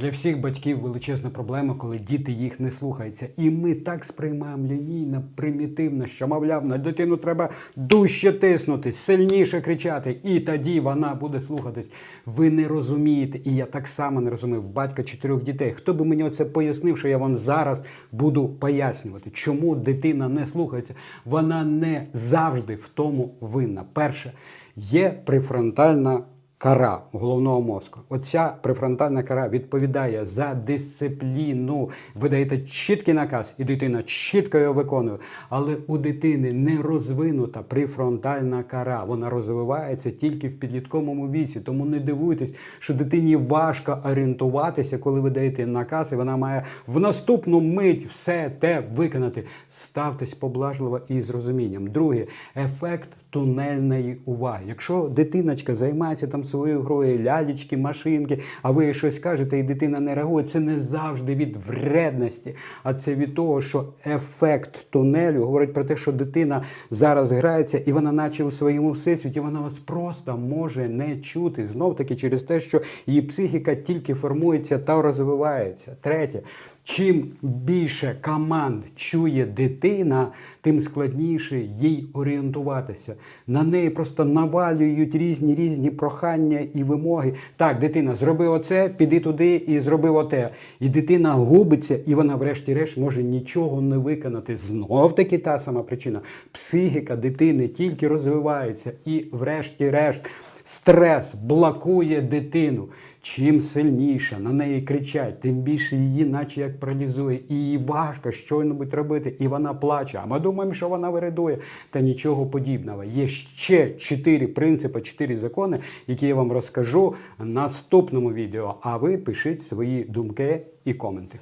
Для всіх батьків величезна проблема, коли діти їх не слухаються. І ми так сприймаємо лінійно, примітивно, що, мовляв, на дитину треба дужче тиснути, сильніше кричати, і тоді вона буде слухатись. Ви не розумієте, і я так само не розумів батька чотирьох дітей. Хто би мені оце пояснив, що я вам зараз буду пояснювати, чому дитина не слухається? Вона не завжди в тому винна. Перше, є префронтальна кара головного мозку. Оця префронтальна кара відповідає за дисципліну. Ви даєте чіткий наказ, і дитина чітко його виконує. Але у дитини не розвинута префронтальна кара. Вона розвивається тільки в підлітковому віці. Тому не дивуйтесь, що дитині важко орієнтуватися, коли ви даєте наказ, і вона має в наступну мить все те виконати. Ставтесь поблажливо і з розумінням. Друге, ефект тунельної уваги. Якщо дитиночка займається там своєю грою, лялечки, машинки, а ви щось кажете, і дитина не реагує, це не завжди від вредності, а це від того, що ефект тунелю говорить про те, що дитина зараз грається, і вона, наче у своєму всесвіті, вона вас просто може не чути. Знов таки через те, що її психіка тільки формується та розвивається. Третє. Чим більше команд чує дитина, тим складніше їй орієнтуватися. На неї просто навалюють різні різні прохання і вимоги. Так, дитина, зроби оце, піди туди і зроби оте. І дитина губиться, і вона, врешті-решт, може нічого не виконати. Знов таки та сама причина. Психіка дитини тільки розвивається, і, врешті-решт, стрес блокує дитину. Чим сильніше на неї кричать, тим більше її, наче як паралізує, і їй важко щось робити, і вона плаче. А ми думаємо, що вона виридує. Та нічого подібного. Є ще чотири принципи, чотири закони, які я вам розкажу в наступному відео. А ви пишіть свої думки і коменти.